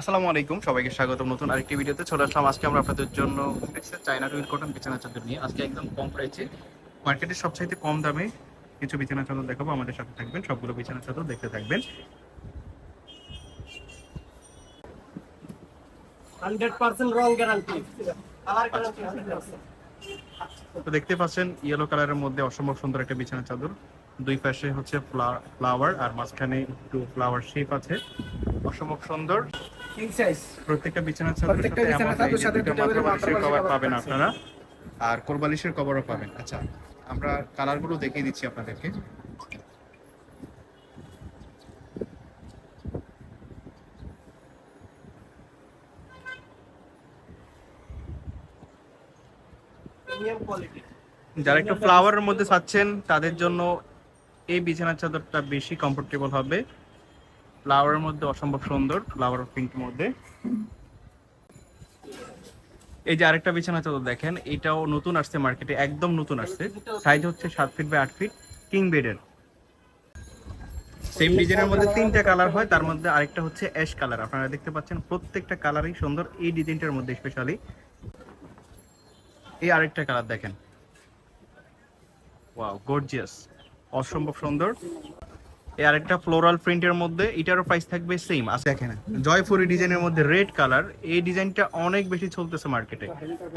আসসালামু আলাইকুম সবাইকে স্বাগতম নতুন আরেকটি ভিডিওতে। চলে আসলাম আজকে আমরা আপনাদের জন্য চায়না টুইল কটন বিছানা চাদর নিয়ে। আজকে একদম কম প্রাইসে মার্কেটের সবচাইতে কম দামে কিছু বিছানা চাদর দেখাবো। আমাদের সাথে থাকবেন সবগুলো বিছানা চাদর দেখতে থাকবেন। গ্যারান্টি তো দেখতে পাচ্ছেন ইয়েলো কালারের মধ্যে অসম্ভব সুন্দর একটা বিছানা চাদর। দুই পাশে হচ্ছে ফ্লাওয়ার আর মাঝখানে একটু ফ্লাওয়ার শেপ আছে। অসম্ভব সুন্দর। কিং সাইজ প্রত্যেকটা বিছানা প্রত্যেকটা বিছানা আমাদের এই চাদরের যে সাথে দুটো করে মাথাবালিশের মাথাবালিশের কভার পাবেন আপনারা। আর কোরবালিশের কভারও পাবেন। আচ্ছা আমরা কালারগুলো দেখিয়ে দিচ্ছি আপনাদেরকে। যারা একটু ফ্লাওয়ারের মধ্যে চাচ্ছেন তাদের জন্য এই বিছানার চাদরটা বেশি কমফোর্টেবল হবে। ফ্লাওয়ারের মধ্যে অসম্ভব সুন্দর ফ্লাওয়ার প্রিন্ট মধ্যে। এই যে আরেকটা বিছানা চাদর দেখেন, এটাও নতুন আসছে মার্কেটে একদম নতুন আসছে। সাইজ হচ্ছে সাত ফিট বাই আট ফিট কিং বেডের সেম ডিজাইনের মধ্যে তিনটা কালার হয়, তার মধ্যে আরেকটা হচ্ছে অ্যাশ কালার আপনারা দেখতে পাচ্ছেন প্রত্যেকটা কালারই সুন্দর, এই ডিজাইনটার মধ্যে স্পেশালি এই আরেকটা কালার দেখেন। ওয়াও গর্জিয়াস অসম্ভব সুন্দর। আরেকটা ফ্লোরাল প্রিন্টের মধ্যে, এটারও প্রাইস থাকবে সেম আছে দেখেন, জয়পুরি ডিজাইনের মধ্যে রেড কালার এই ডিজাইনটা অনেক বেশি চলতেছে মার্কেটে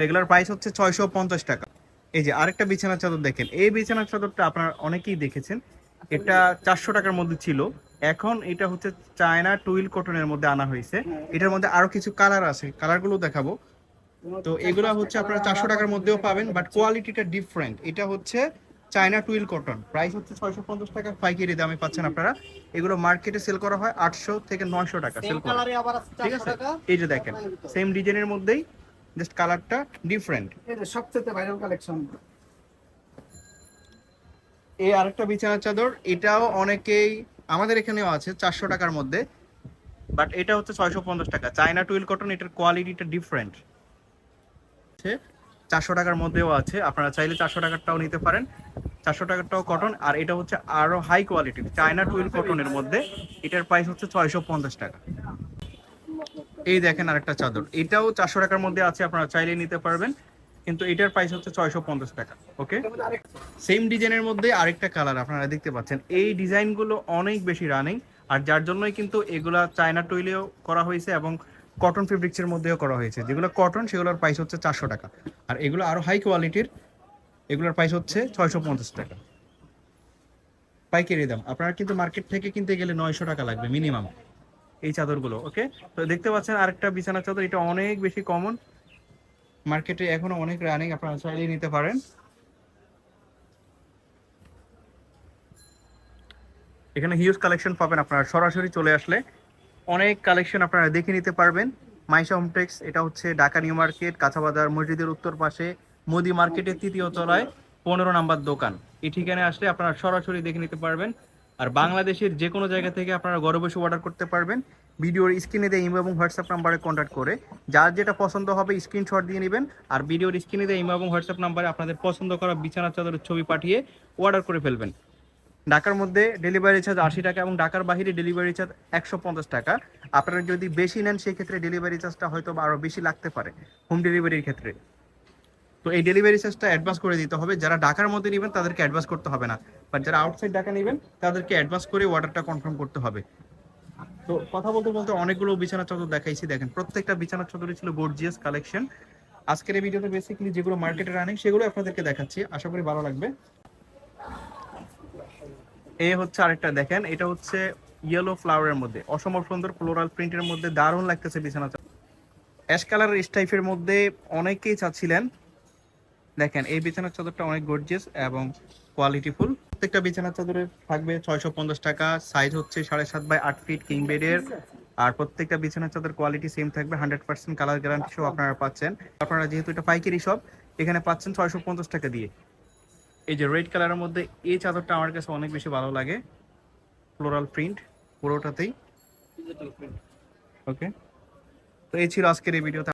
এগুলোর প্রাইস হচ্ছে ছয়শো পঞ্চাশ টাকা। এই যে আরেকটা বিছানার চাদর দেখেন, এই বিছানার চাদরটা আপনারা অনেকেই দেখেছেন, এটা চারশো টাকার মধ্যে ছিল। এখন এটা হচ্ছে চায়না টুইল কটনের মধ্যে আনা হয়েছে। এটার মধ্যে আরও কিছু কালার আছে কালারগুলো দেখাবো। তো এগুলো হচ্ছে আপনারা চারশো টাকার মধ্যেও পাবেন বাট কোয়ালিটিটা ডিফারেন্ট এটা হচ্ছে চায়না টুইল কটন। প্রাইস হচ্ছে ছয়শো পঞ্চাশ টাকা। পাইকারি দামে পাচ্ছেন আপনারা। এগুলো মার্কেটে সেল করা হয় আটশো থেকে নয়শো টাকা সেল করা। ঠিক আছে? এই যে দেখেন সেম ডিজাইনের মধ্যেই জাস্ট কালারটা ডিফারেন্ট সবচেয়ে ভাইরাল কালেকশন এই আরেকটা বিছানার চাদর এটাও অনেকেই আমাদের এখানেও আছে চারশো টাকার মধ্যে। বাট এটা হচ্ছে ছয়শো পঞ্চাশ টাকা। চায়না টুইল কটন এটার কোয়ালিটিটা ডিফারেন্ট চারশো টাকার মধ্যেও আছে। আপনারা চাইলে চারশো টাকারটাও নিতে পারেন। চারশো টাকারটাও কটন আর এটা হচ্ছে আরও হাই কোয়ালিটির চায়না টুইল কটনের মধ্যে। এটার প্রাইস হচ্ছে ছয়শো পঞ্চাশ টাকা। এই দেখেন আরেকটা চাদর। এটাও চারশো টাকার মধ্যে আছে, আপনারা চাইলে নিতে পারবেন। কিন্তু এটার প্রাইস হচ্ছে ছয়শো পঞ্চাশ টাকা ওকে সেম ডিজাইনের মধ্যে আরেকটা কালার আপনারা দেখতে পাচ্ছেন। এই ডিজাইনগুলো অনেক বেশি রানিং আর যার জন্যই কিন্তু এগুলা চায়না টুইলেও করা হয়েছে এবং কটন ফেব্রিক্সের মধ্যেও করা হয়েছে। যেগুলো কটন সেগুলোর প্রাইস হচ্ছে চারশো টাকা। আর এগুলো আরও হাই কোয়ালিটির এগুলোর প্রাইস হচ্ছে ছয়শো পঞ্চাশ টাকা। পাইকারি দাম। আপনার কিন্তু মার্কেট থেকে কিনতে গেলে নয়শো টাকা লাগবে মিনিমাম এই চাদরগুলো ওকে তো দেখতে পাচ্ছেন আরেকটা বিছানা চাদর, এটা অনেক বেশি কমন মার্কেটে এখনও অনেক রানিং আপনারা চাইলে নিতে পারেন। এখানে হিউজ কালেকশন পাবেন আপনারা। সরাসরি চলে আসলে অনেক কালেকশন আপনারা দেখে নিতে পারবেন। মাইশা হোমটেক্স এটা হচ্ছে ঢাকা নিউ মার্কেট, কাঁচাবাজার মসজিদের উত্তর পাশে, মোদি মার্কেটের তৃতীয় তলায় পনেরো নাম্বার দোকান। এই ঠিকানায় আসলে আপনারা সরাসরি দেখে নিতে পারবেন। আর বাংলাদেশের যে কোনো জায়গা থেকে আপনারা ঘরে বসে অর্ডার করতে পারবেন। ভিডিওর স্ক্রিনে দিয়ে ইমো এবং হোয়াটসঅ্যাপ নাম্বারে কন্ট্যাক্ট করে যার যেটা পছন্দ হবে স্ক্রিনশট দিয়ে নেবেন। আর ভিডিওর স্ক্রিনে দিয়ে ইমো এবং হোয়াটসঅ্যাপ নাম্বারে আপনাদের পছন্দ করা বিছানা চাদরের ছবি পাঠিয়ে অর্ডার করে ফেলবেন। ঢাকার মধ্যে ডেলিভারি চার্জ আশি টাকা এবং ঢাকার বাইরে ডেলিভারি চার্জ একশো পঞ্চাশ টাকা। আপনারা যদি বেশি নেন, সেক্ষেত্রে ডেলিভারি চার্জটা হয়তো আরও বেশি লাগতে পারে হোম ডেলিভারির ক্ষেত্রে। তো এই ডেলিভারি চার্জটা অ্যাডভান্স করে দিতে হবে। যারা ঢাকার মধ্যে নেবেন, তাদেরকে অ্যাডভান্স করতে হবে না। বাট যারা আউটসাইড ঢাকা নেবেন, তাদেরকে অ্যাডভান্স করে অর্ডারটা কনফার্ম করতে হবে। তো কথা বলতে বলতে অনেকগুলো বিছানা চাদর দেখাইছি। দেখেন, প্রত্যেকটা বিছানা চাদরই ছিল গর্জিয়াস কালেকশন আজকের এই ভিডিওতে বেসিক্যালি যেগুলো মার্কেটে রানিং সেগুলো আপনাদেরকে দেখাচ্ছি। আশা করি ভালো লাগবে। এই হচ্ছে আরেকটা দেখেন, এটা হচ্ছে ইয়েলো ফ্লাওয়ারের মধ্যে, অসম্ভব সুন্দর ফ্লোরাল প্রিন্টের মধ্যে, দারুণ লাগতেছে বিছানা চাদর অ্যাশ কালারের স্টাইফের মধ্যে অনেকেই চাচ্ছিলেন। দেখেন, এই বিছানার চাদরটা অনেক গর্জিয়াস এবং কোয়ালিটিফুল প্রত্যেকটা বিছানার চাদরের থাকবে ছয়শো পঞ্চাশ টাকা সাইজ হচ্ছে সাড়ে সাত বাই আট ফিট কিং বেডের আর প্রত্যেকটা বিছানার চাদর কোয়ালিটি সেম থাকবে হান্ড্রেড পার্সেন্ট কালার গ্যারান্টি সহ আপনারা পাচ্ছেন। আপনারা যেহেতু এটা পাইকারি সব এখানে পাচ্ছেন ছয়শো পঞ্চাশ টাকা দিয়ে। এই যে রেড কালারের মধ্যে এই চাদরটা আমার কাছে অনেক বেশি ভালো লাগে। Floral print পুরোটাতেই। ওকে তো এই ছিল আজকের এই ভিডিওতে